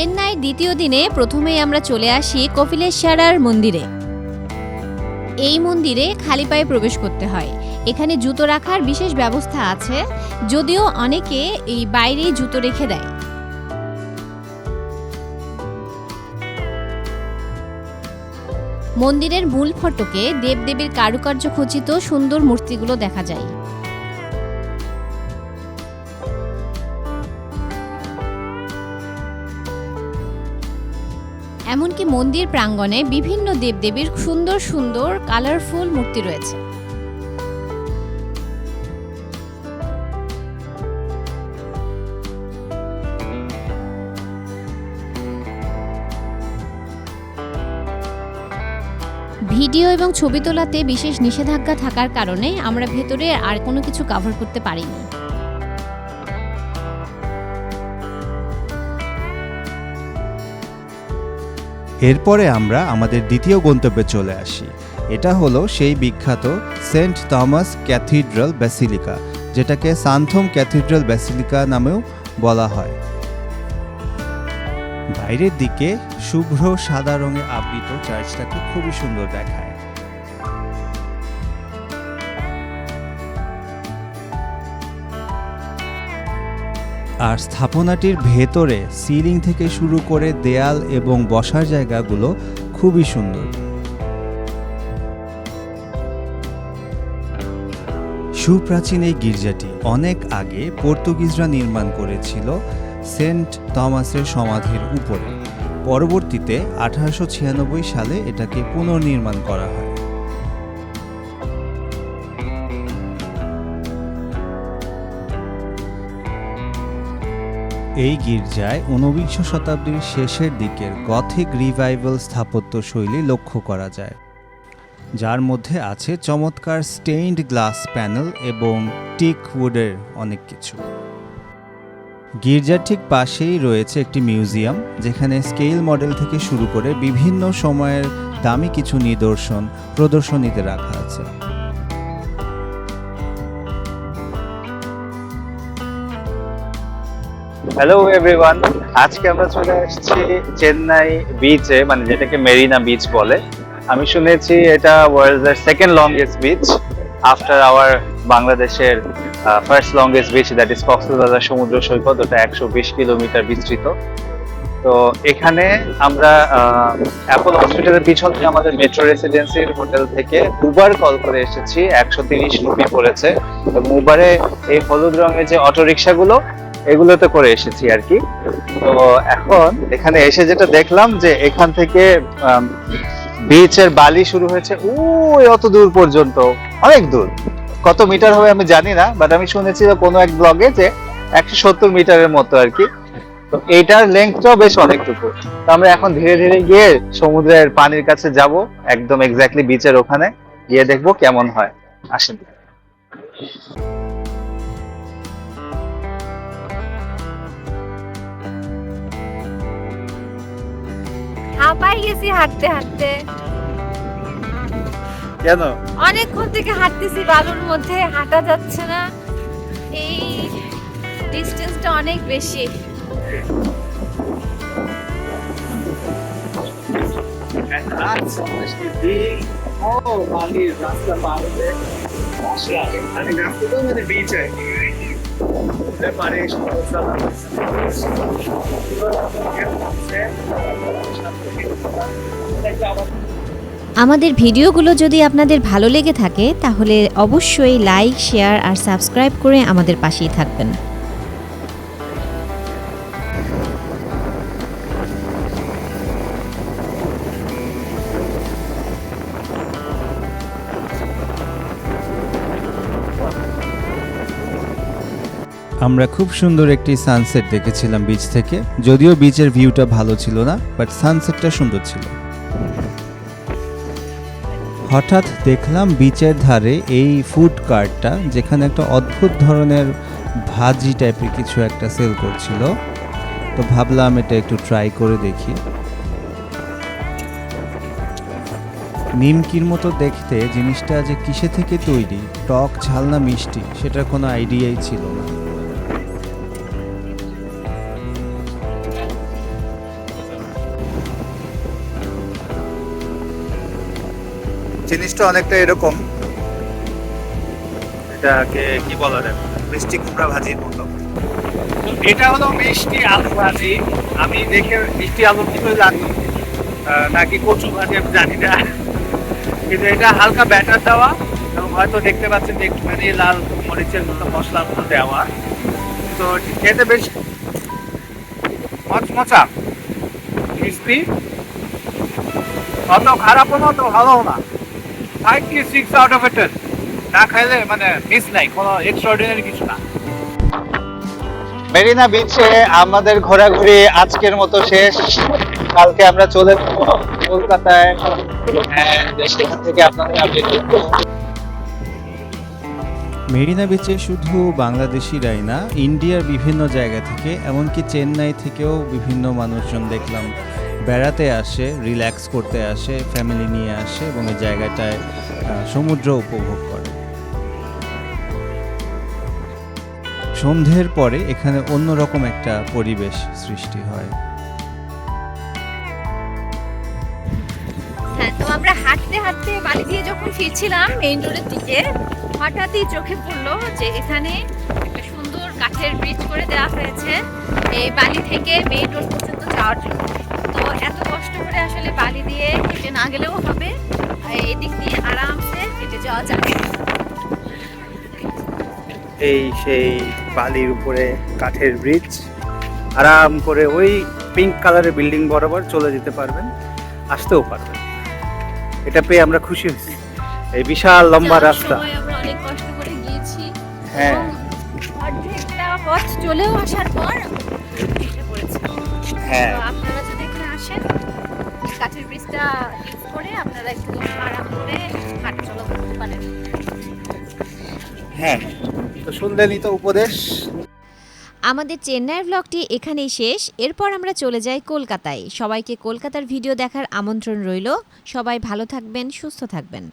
চেন্নাইয়ের দ্বিতীয় দিনে প্রথমেই আমরা চলে আসি কপিলেশ্বরার মন্দিরে। এই মন্দিরে খালি পায়ে প্রবেশ করতে হয়। এখানে জুতো রাখার বিশেষ ব্যবস্থা আছে, যদিও অনেকে এই বাইরেই জুতো রেখে দেয়। মন্দিরের মূল ফটকে দেবদেবীর কারুকার্য খচিত সুন্দর মূর্তিগুলো দেখা যায়। এমনকি মন্দির প্রাঙ্গণে বিভিন্ন দেবদেবীর সুন্দর সুন্দর কালারফুল মূর্তি রয়েছে। ভিডিও এবং ছবি তোলাতে বিশেষ নিষেধাজ্ঞা থাকার কারণে আমরা ভেতরে আর কোনো কিছু কভার করতে পারিনি। এরপরে আমরা আমাদের দ্বিতীয় গন্তব্যে চলে আসি। এটা হলো সেই বিখ্যাত সেন্ট থমাস ক্যাথিড্রাল ব্যাসিলিকা, যেটাকে সান্থম ক্যাথিড্রাল ব্যাসিলিকা নামেও বলা হয়। বাইরের দিকে শুভ্র সাদা রঙে আবৃত চার্চটাকে খুবই সুন্দর দেখায়। আর স্থাপনাটির ভেতরে সিলিং থেকে শুরু করে দেয়াল এবং বসার জায়গাগুলো খুবই সুন্দর। সুপ্রাচীন এই গির্জাটি অনেক আগে পর্তুগিজরা নির্মাণ করেছিল সেন্ট থমাসের সমাধির উপরে। পরবর্তীতে আঠারোশো ছিয়ানব্বই সালে এটাকে পুনর্নির্মাণ করা হয়। এই গির্জায় ঊনবিংশ শতাব্দীর শেষের দিকের গথিক রিভাইভাল স্থাপত্য শৈলী লক্ষ্য করা যায়। যার মধ্যে আছে চমৎকার স্টেইনড গ্লাস প্যানেল এবং টিক উডের অনেক কিছু। গির্জার ঠিক পাশেই রয়েছে একটি মিউজিয়াম, যেখানে স্কেল মডেল থেকে শুরু করে বিভিন্ন সময়ের দামি কিছু নিদর্শন প্রদর্শনীতে রাখা আছে। হ্যালো এভরিওয়ান আজকে আমরা চলে আসছি চেন্নাই বিচে মানে যেটাকে মেরিনা বিচ বলে। আমি শুনেছি এটা ওয়ার্ল্ড এর second longest beach after our বাংলাদেশের first longest beach that is Cox's Bazar সমুদ্র সৈকত, ওটা একশো বিশ কিলোমিটার বিস্তৃত। তো এখানে আমরা অ্যাপল হসপিটালের পিছন থেকে আমাদের মেট্রো রেসিডেন্সির হোটেল থেকে উবার কল করে এসেছি। একশো তিরিশ রুপি পড়েছে। এবং উবারে এই হলুদ রঙের যে অটো রিক্সাগুলো এগুলোতে করে এসেছি আর কি। তো এখন এখানে এসে যেটা দেখলাম যে এখান থেকে বিচের বালি শুরু হয়েছে। ওই অত দূর পর্যন্ত। অনেক দূর। কত মিটার হবে আমি জানি না বাট আমি শুনেছি কোনো এক ব্লগে যে একশো সত্তর মিটারের মতো আর কি। তো এইটার লেন্থটাও বেশ অনেকটুকু। তো আমরা এখন ধীরে ধীরে গিয়ে সমুদ্রের পানির কাছে যাব, একদম এক্স্যাক্টলি বিচের ওখানে। গিয়ে দেখব কেমন হয়। আসেন। হাঁপাই গেছি হাঁটতে হাঁটতে। কেন? অনেকক্ষণ থেকে হাঁটতেছি বালুর মধ্যে হাঁটা যাচ্ছে না। এই ডিস্টেন্সটা অনেক বেশি। আমাদের ভিডিওগুলো যদি আপনাদের ভালো লেগে থাকে, তাহলে অবশ্যই লাইক, শেয়ার আর সাবস্ক্রাইব করে আমাদের পাশেই থাকবেন। আমরা খুব সুন্দর একটি সানসেট দেখেছিলাম বিচ থেকে। যদিও বিচের ভিউটা ভালো ছিল না বাট সানসেটটা সুন্দর ছিল। হঠাৎ দেখলাম বিচের ধারে এই ফুড কার্টটা যেখানে একটা অদ্ভুত ধরনের ভাজি টাইপের কিছু একটা সেল করছিল। তো ভাবলাম এটা একটু ট্রাই করে দেখি। নিমকির মতো দেখতে জিনিসটা যে কিসে থেকে তৈরি, টক, ঝালনা, মিষ্টি, সেটার কোনো আইডিয়াই ছিল না। জিনিসটা অনেকটা এরকম। এটাকে কি বলা যায় মিষ্টি কুমড়া ভাজির মতো। এটা হলো মিষ্টি আলু ভাজি। আমি দেখে মিষ্টি আলু কিন্তু জানি নাকি কচু ভাজি আমি জানি না। কিন্তু এটা হালকা ব্যাটার দেওয়া এবং হয়তো দেখতে পাচ্ছেন যে একটুখানি লাল মরিচের মতো মশলার মতো দেওয়া। তো খেতে বেশ মচমচা ক্রিস্পি অত খারাপও না তো ভালোও না। ফাইভ কি সিক্স আউট অফ এটেন না খাইলে মানে মিস নাই কোনো এক্সট্রাঅর্ডিনারি কিছু না। মেরিনা বিচে আমাদের ঘোরাঘুরি আজকের মতো শেষ। কালকে আমরা চলে যাব কলকাতায়। সেখান থেকে আপনাদের আপডেট মেরিনা বিচে শুধু বাংলাদেশিরাই না ইন্ডিয়ার বিভিন্ন জায়গা থেকে এমনকি চেন্নাই থেকেও বিভিন্ন মানুষজন দেখলাম। বেড়াতে আসে রিল্যাক্স করতে আসে ফ্যামিলি নিয়ে আসে এবং এই জায়গাটায় সমুদ্র উপভোগ করে। সন্ধ্যের পরে এখানে অন্যরকম একটা পরিবেশ সৃষ্টি হয়। হ্যাঁ তো আমরা হাঁটতে হাঁটতে বালি দিয়ে যখন ফিরছিলাম মেইন রোডের দিকে, হঠাৎই চোখে পড়ল যে এখানে একটা সুন্দর কাঠের ব্রিজ করে দেওয়া হয়েছে। এই বালি থেকে মেইন রোড পর্যন্ত যাওয়ার জন্য। তো এত কষ্ট করে আসলে বালি দিয়ে হেঁটে না গেলেও হবে। এদিক দিয়ে আরামসে হেঁটে যাওয়া যাবে। এই সেই বালির উপরে কাঠের ব্রিজ আরাম করে ওই পিঙ্ক কালারের বিল্ডিং বরাবর চলে যেতে পারবেন আসতেও পারবেন। এটা পেয়ে আমরা খুশি হয়েছি। এই বিশাল লম্বা রাস্তা। অনেক কষ্ট করে গিয়েছি। হ্যাঁ। অর্ধেকটা পথ চলেও আসার পর হ্যাঁ। আপনারা আসেন কাঠের ব্রিজটা ইউজ করে আপনারা একটু আরাম করে হাঁটা চলা করতে পারেন। হ্যাঁ তো শুনলেনই তো উপদেশ। আমাদের চেন্নাইয়ের ব্লগটি এখানেই শেষ। এরপর আমরা চলে যাই কলকাতায়। সবাইকে কলকাতার ভিডিও দেখার আমন্ত্রণ রইল। সবাই ভালো থাকবেন সুস্থ থাকবেন।